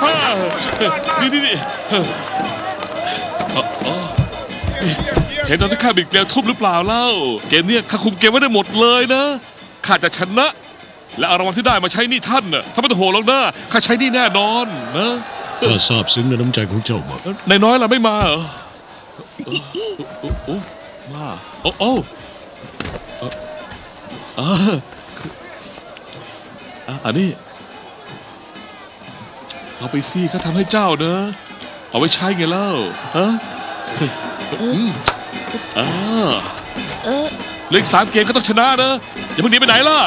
เฮ้อเอ่อเอ่อเห็นตอนที่ข้าบิดเกลียวทุบหรือเปล่าเล่า เกมเนี้ยข้าคุมเกมไว้ได้หมดเลยนะ ข้าจะชนะ และเอารางวัลที่ได้มาใช้หนี่ท่านน่ะถ้าไม่ต้องโหวงหรอกนะข้าใช้หนี่แน่นอนนะข้าซาบซึ้งในน้ำใจของเจ้ามากนายน้อยล่ะไม่มาเหรอเออโอ้โอ้มาโอ้โอ้เอ่ออ่าอะอันนี้ เอาไปซี่เขาทำให้เจ้าเนอะเอาไว้ใช้ไงเล่าฮะอืมอ่าเออเหลืออกสามเกมก็ต้องชนะนะ อย่าเพิ่งหนีไปไหนล่ะ